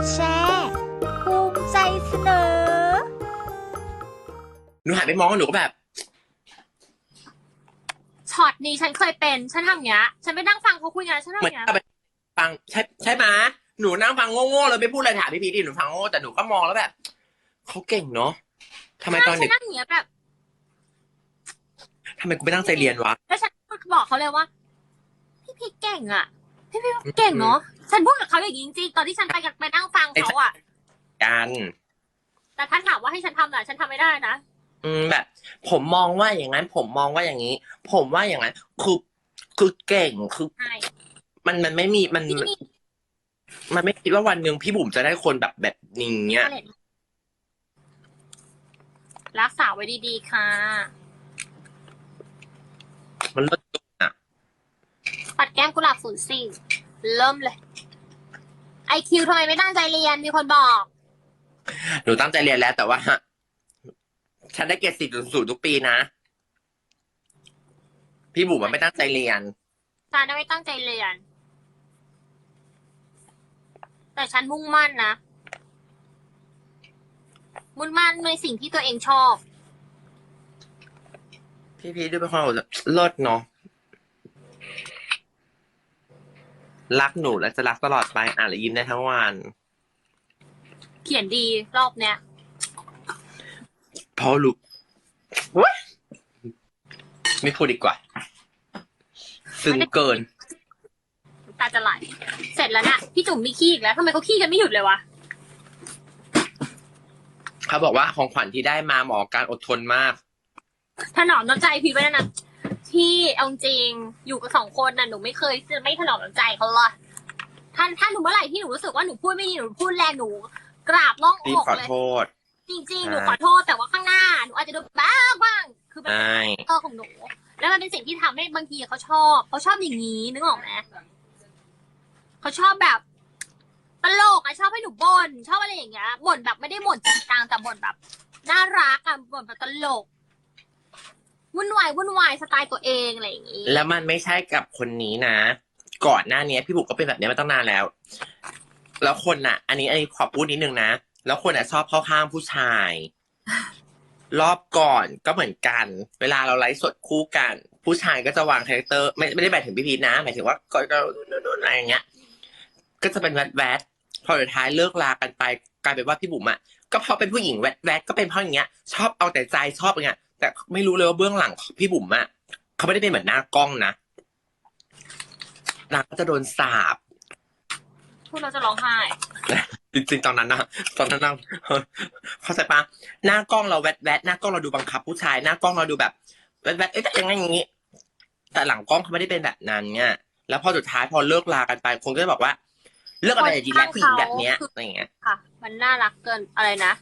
ดแชร์ภูมิใจเสนอ หนูหันไปมองหนูก็แบบ ช็อตนี้ฉันเคยเป็น ฉันทำอย่างเงี้ย ฉันไปนั่งฟังเขาคุยกันฉันทำอเหมือนย่างเงี้ย เอาไปฟังใช่ใช่ไหมหนูนั่งฟังโง่ๆเลยไม่พูดอะไรถามพี่พีดิหนูฟังโง่แต่หนูก็มองแล้วแบบเขาเก่งเนาะทำไมตอนใช่เด็ฉักนนั่งอย่างเงี้ยแบบ ทำไมกูไม่ตั้งใจเรียนวะ แล้วฉันบอกเขาเลยว่า พี่พีเก่งอะ พี่พีเก่งเนาะฉันพูดกับเขาอย่างนี้จริงๆตอนที่ฉันไปกันไปนั่งฟังเขาอะกันแต่ถ้านถามว่าให้ฉันทำอะฉันทำไม่ได้นะ อืมแบบ ผมมองว่าอย่างนั้น ผมมองว่าอย่างนี้ ผมว่าอย่างนั้นคือคือเก่งคือใช่ มันมันไม่มีมันที่มันนี่มันไม่คิดว่าวันหนึ่งพี่บุ๋มจะได้คนแบบแบบนี้เงี้ยรักษาไว้ดีๆค่ะ มันเลิศอะปัดแก้ มกุหลาบศูนย์สี่เริ่มเลย ไอคิวทำไมไม่ตั้งใจเรียนมีคนบอก หนูตั้งใจเรียนแล้วแต่ว่า ฉันได้เกรดสี่ศูนย์ทุกปีนะ พี่บุ๋มมันไม่ตั้งใจเรียนฉันน่ะไม่ตั้งใจเรียน แต่ฉันมุ่งมั่นนะ มุ่งมั่นในสิ่งที่ตัวเองชอบ พี่พีชดูเป็นคนแบบเลิศเนาะ รักหนูและจะรักตลอดไปอ่านและยิ้มได้ทั้งวัน เขียนดีรอบเนี้ยเพราะรู้เว้ยไม่พูดดีกว่า ซึ้งเกินน้ำตาจะไหลเสร็จแล้วนะพี่จุ๋มมีขี้อีกแล้วทำไมเขาขี้กันไม่หยุดเลยวะเขาบอกว่าของขวัญที่ได้มาหมอการอดทนมาก ถนอมน้ำใจพี่ไว้แล้วนะ พี่เอาจริงอยู่กับสองคนน่ะหนูไม่เคยจะไม่ถนอมน้ำใจเขาเลยท่านท่านหนูเมื่อไหร่ที่หนูรู้สึกว่าหนูพูดไม่ดีหนูพูดแรงหนู กราบล่องรีอบกขอเลย โทษ จริงใช่ๆหนูขอโทษแต่ว่าข้างหน้า หนูอาจจะโดนบ้างบ้าง คือมันใช่เป็นเออของหนู แล้วมันเป็นสิ่งที่ทำให้บางทีเขาชอบเขาชอบอย่างนี้นึกออกไหมเขาชอบแบบตลกอะชอบให้หนูบ่นชอบอะไรอย่างเงี้ยบ่นแบบไม่ได้บ่นจริงจังแต่บ่นแบบน่ารักอะบ่นแบบตลก วุ่นวายวุ่นวายสไตล์ตัวเองอะไรอย่างงี้ แล้วมันไม่ใช่กับคนนี้นะ ก่อนหน้านี้พี่บุ๋มก็เป็นแบบนี้มาตั้งนานแล้ว แล้วคนน่ะ อันนี้อันนี้ขอพูดนิดนึงนะแล้วคนน่ะชอบเข้าข้างผู้ชาย รอบก่อนก็เหมือนกัน เวลาเราไลฟ์สดคู่กัน ผู้ชายก็จะวางคาแรคเตอร์ ไม่ไม่ได้หมายถึงพี่พีทนะหมายถึงว่าก็ก็อะไรอย่างเงี้ย ก็จะเป็นแวดแวดพอสุดท้ายเลิกลากันไปกลายเป็นว่าพี่บุ๋มอะก็พราะเป็นผู้หญิงแวดแวดก็เป็นเพราะอย่างเงี้ย ชอบเอาแต่ใจชอบอย่างเงี้ย แต่ไม่รู้เลยว่าเบื้องหลังของพี่บุ๋มอะเขาไม่ได้เป็นเหมือนหน้ากล้องนะนางก็จะโดนสาบพูดเราจะร้องไห้ จริงๆตอนนั้นนะตอนนั้นนะเข้าใจปะหน้ากล้องเราแวดแวดหน้ากล้องเราดูบังคับ ผู้ชายหน้ากล้องเราดูแบบแวดแวดเอ๊ะยังไงอย่างงี้ แต่หลังกล้องเขาไม่ได้เป็นแบบนั้นเนี่ยแล้วพอสุดท้ายพอเลิกลากันไปคนก็จะบอกว่า เลิกอะไรดีแล้วผู้หญิงแบบเนี้ยอะไรอย่างเงี้ยค่ะ มันน่ารักเกินอะไรนะ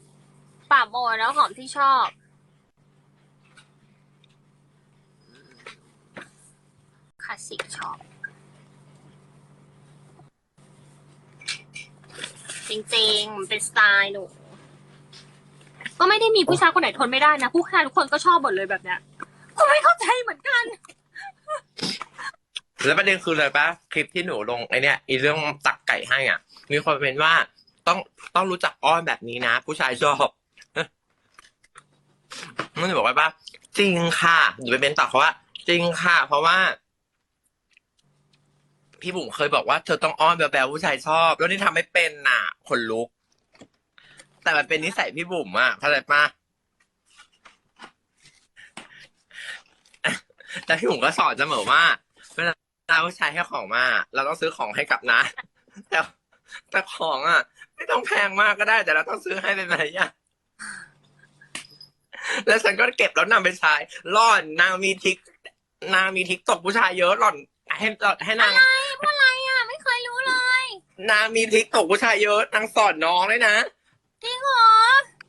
ป่าโมยแล้วหอมที่ชอบ คลาสสิกชอบจริงๆมันเป็นสไตล์หนูก็ไม่ได้มีผู้ชายคนไหนทนไม่ได้นะ ผู้ชายทุกคนก็ชอบหมดเลยแบบเนี้ยก็ไม่เข้าใจเหมือนกัน แล้วประเด็นคืออะไรปะคลิปที่หนูลงไอเนี้ยอีเรื่องตักไก่ให้อะ มีคนเป็นว่าต้องต้องรู้จักอ้อนแบบนี้นะ ผู้ชายชอบมันจะบอกว่าปะจริงค่ะหนูไปเป็นต่อเขาว่า จริงค่ะ เพราะว่า พี่บุ๋มเคยบอกว่าเธอต้องอ้อนแบบๆผู้ชายชอบ แล้วนี่ทำไม่เป็นน่ะขนลุก แต่มันเป็นนิสัยพี่บุ๋มอะเข้าใจปะแต่พี่บุ๋มก็สอนเสมอว่าเวลาผู้ชายให้ของมา เราต้องซื้อของให้กลับนะ แต่แต่ของอะไม่ต้องแพงมากก็ได้ แต่เราต้องซื้อให้เป็นไรอะแล้วฉันก็เก็บแล้วนำไปใช้ร่อนนางมีทิกนางมีทิกตกผู้ชายเยอะหล่อนให้ให้นาง นางมีทิกตกผู้ชายเยอะนางสอนน้องเลยนะจริงเหรอ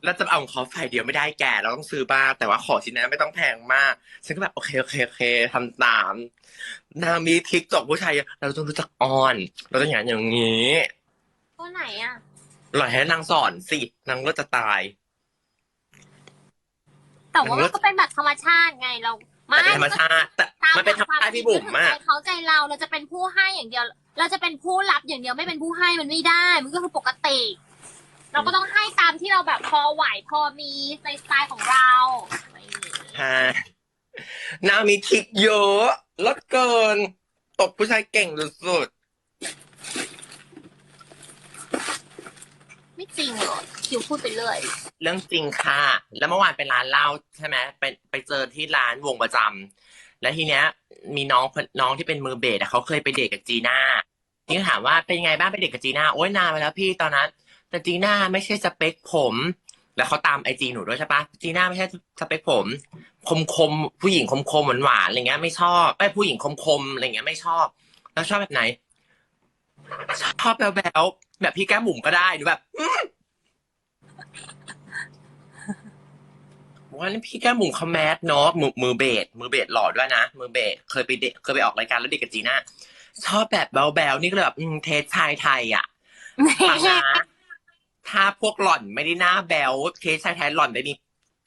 แล้วจะเอาของเขาฝ่ายเดียวไม่ได้แก่เราต้องซื้อบ้างแต่ว่าของชิ้นนั้นไม่ต้องแพงมากฉันก็แบบโอเคโอเคโอเคทำตาม นางมีทิกตกผู้ชายเยอะเราต้องรู้จักอ้อน เราต้องอย่างนั้นอย่างนี้ตัวไหนอะหล่อยให้นางสอนสินางก็จะตาย แต่ว่ามันก็เป็นแบบธรรมชาติไงเรา ไม่แต่เป็นธรรมชาติแต่มันเป็นธรรมชาติายๆพี่บุ๋มมากใจเขาใจเราเราจะเป็นผู้ให้อย่างเดียว เราจะเป็นผู้รับอย่างเดียวไม่เป็นผู้ให้มันไม่ได้ มันก็คือปกติ เราก็ต้องให้ตามที่เราแบบพอไหวพอมีในสไตล์ของเราอะไรอย่างงี้ฮะนางมีทริกเยอะลดเกินตบผู้ชายเก่งสุด ไม่จริงเหรอคิวพูดไปเรื่อยเรื่องจริงค่ะ แล้วเมื่อวานเป็นร้านเหล้าใช่ไหมไปไปเจอที่ร้านวงประจำแล้วทีเนี้ย มีน้องน้องที่เป็นมือเบสอะเขาเคยไปเดทกับจีน่านี่ถามว่าเป็นไงบ้างไปเดทกับจีน่าโอ้ยนานไปแล้วพี่ตอนนั้น แต่จีน่าไม่ใช่สเปคผม แล้วเขาตามไอจีหนูด้วยใช่ปะจีน่าไม่ใช่สเปคผม คมคมๆผู้หญิงคมคมหวานหวานๆอะไรเงี้ยไม่ชอบไอ้ผู้หญิงคมคมๆอะไรเงี้ยไม่ชอบ แล้วชอบแบบไหน ชอบแบบแบบแบบพี่แก้มบุ๋มก็ได้หรือแบบอื้อว่านี่พี่แก้มบุ๋มเขาแมสเนาะมือมือเบสมือเบสหล่อด้วยนะมือเบสเคยไปเดทเคยไปออกรายการแล้วเด็กกับจีน่าชอบแบบแบลๆนี่ก็เลยแบบอืมเทสชายไทยอะฟังนะถ้าพวกหล่อนไม่ได้หน้าแบลเคสชายไทยหล่อนได้มี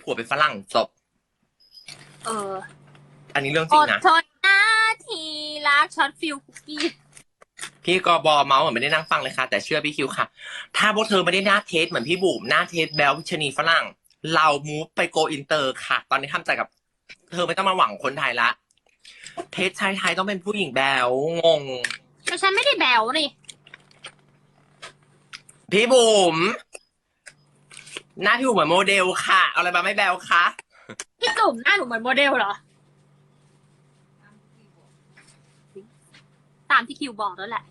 ผัวเป็นฝรั่งจบเออ อันนี้เรื่องจอริงดนะทนนะทีรักช็อตฟิลคุกกี้ พี่กอบอเมาส์เหมือนไม่ได้นั่งฟังเลยค่ะ แต่เชื่อพี่คิวค่ะ ถ้าพวกเธอไม่ได้หน้าเทสเหมือนพี่บุ๋มหน้าเทสแบลชะนีฝรั่ง เรามูฟไปโกอินเตอร์ค่ะ ตอนนี้ทำใจกับ เธอไม่ต้องมาหวังคนไทยละ เทสชายไทยต้องเป็นผู้หญิงแบลงง แต่ฉันไม่ได้แบวนี่พี่บุ๋มหน้าพี่บุ๋มเหมือนโมเดลค่ะ เอาอะไรมาไม่แบลคะพี่จุ่มหน้าหนูเหมือนโมเดลเหรอามที่คิวบอกแล้วแหละ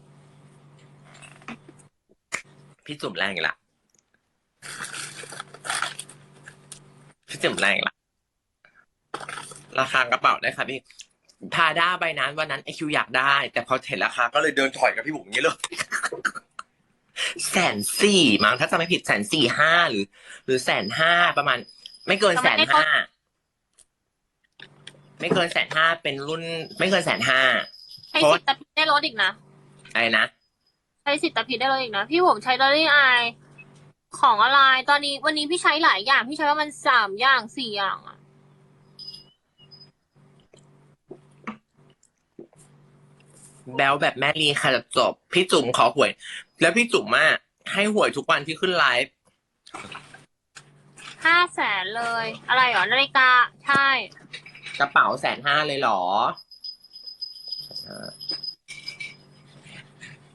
พี่จุ๋มแรงอีกละ พี่จุ๋มแรงอีกละ ราคากระเป๋าได้ค่ะพี่พาด้าใบนั้นวันนั้นไอคิวอยากได้ แต่พอเห็นราคาก็เลยเดินถอยกับพี่บุ๋มอย่างนี้เลยแสนสี่มั้งถ้าจะไม่ผิดแสนสี่ห้าหรือ หรือแสนห้าประมาณ ไม่เกินแสนห้าไม่เกินแสนห้าเป็นรุ่น ไม่เกินแสนห้าใช้สิทธิ์ตะพิดได้ลดอีกนะอะไรนะใช้สิทธิ์ตะพิดได้ลดอีกนะ พี่ผมใช้ดอลลี่ไอของอะไร ตอนนี้วันนี้พี่ใช้หลายอย่าง พี่ใช้ว่ามันสามอย่างสี่อย่างอะแบลแบบแม่ลีค่ะจบ พี่จุ๋มขอหวย แล้วพี่จุ๋มอะให้หวยทุกวันที่ขึ้นไลฟ์ห้าแสนเลย อะไรเหรอนาฬิกา ใช่ กระเป๋าแสนห้าเลยเหรอ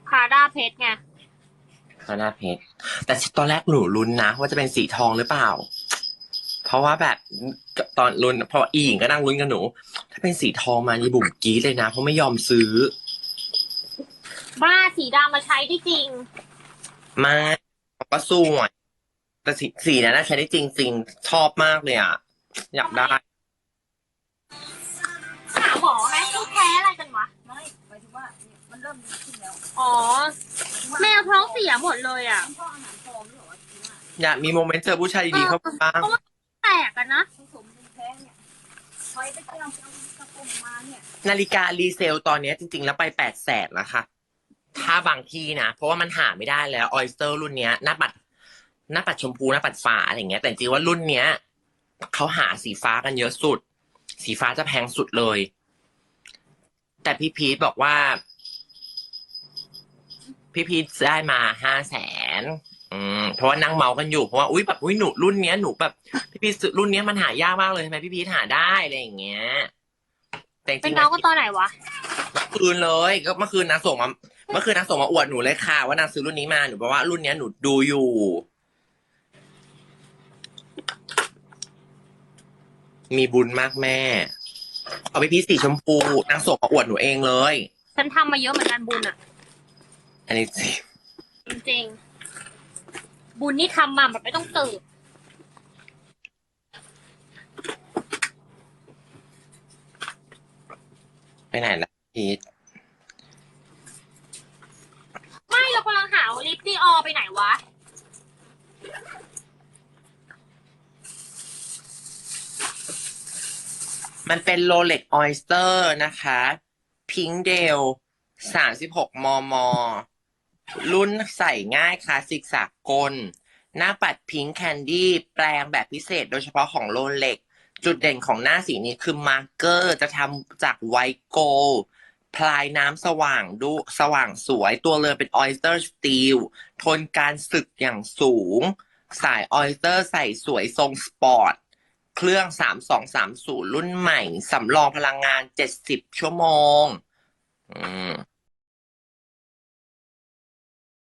พาด้าเพชรไงพานาเพชรแต่ตอนแรกหนูลุ้นนะว่าจะเป็นสีทองหรือเปล่า เพราะว่าแบบตอนลุ้นเพราะอีหญิงก็นั่งลุ้นกับหนู ถ้าเป็นสีทองมานี่บุ๋มกรี๊ดเลยนะ เพราะไม่ยอมซื้อ บ้าสีดำมาใช้ได้จริงมาก็สวยแต่สีสีนั้นนะใช้ได้จริงๆชอบมากเลยอะ อยากได้ หาหมอไหมต้องแพ้อะไรกันวะ ไม่หมายถึงว่า เนี่ยมันเริ่มดีขึ้นแล้วอ๋อ แมวท้องเสียหมดเลยอะมันก็อาหารปลอมหรือเปล่าวะทีน่ะอยากมีโมเมนต์เจอผู้ชายดีๆเข้าไปบ้างแตกกันนะผสมเป็นแท้เนี่ยคอยไปเตรียมเอากระโปรงมาเนี่ยนาฬิการีเซลตอนเนี้ยจริงๆ แล้วไปแปดแสนแล้วค่ะ ถ้าบางที่นะ เพราะว่ามันหาไม่ได้แล้วออยสเตอร์รุ่นเนี้ย หน้าปัด หน้าปัดชมพูหน้าปัดฟ้าอะไรอย่างเงี้ย แต่จริงๆว่ารุ่นเนี้ยเขาหาสีฟ้ากันเยอะสุด สีฟ้าจะแพงสุดเลย แต่พี่พีทบอกว่า พี่พีทได้มาห้าแสนอืมเพราะว่านั่งเมากันอยู่เพราะว่าอุ้ยแบบอุ้ยหนูรุ่นเนี้ยหนูแบบพี่พีทซื้อรุ่นเนี้ยมันหายากมากเลยทำไมพี่พีทหาได้อะไรอย่างเงี้ยแต่จเป็นริงๆน้องก็ตอนไหนวะเมื่อคืนเลย ก็เมื่อคืนนางส่งมาเมื่อคืนนางส่งมาอวดหนูเลยค่ะ ว่านางซื้อรุ่นนี้มาหนูบอกว่ารุ่นเนี้ยหนูดูอยู่มีบุญมากแม่ เอาไปพีชสีชมพูนางส่งมาอวดหนูเองเลย ฉันทำมาเยอะเหมือนกันบุญอะ อันนี้สิจริงๆบุญนี่ทำมาแบบไม่ต้องตื่นไปไหนละพีชไม่เรากำลังหาลิปดีออไปไหนวะ มันเป็นโรเล็กออยสเตอร์นะคะ พิงเดลสามสิบหกมม รุ่นใส่ง่ายคลาสสิกสากล หน้าปัดพิงค์แคนดี้แปลงแบบพิเศษโดยเฉพาะของโรเล็ก จุดเด่นของหน้าสีนี้คือมาร์กเกอร์จะทำจากไวท์โกลพลายน้ำสว่างดูสว่างสวยตัวเรือเป็นออยสเตอร์สตีลทนการสึกอย่างสูง สายออยสเตอร์ใส่สวยทรงสปอร์ต เครื่อง 3230 รุ่นใหม่ สำรองพลังงาน 70 ชั่วโมง อืม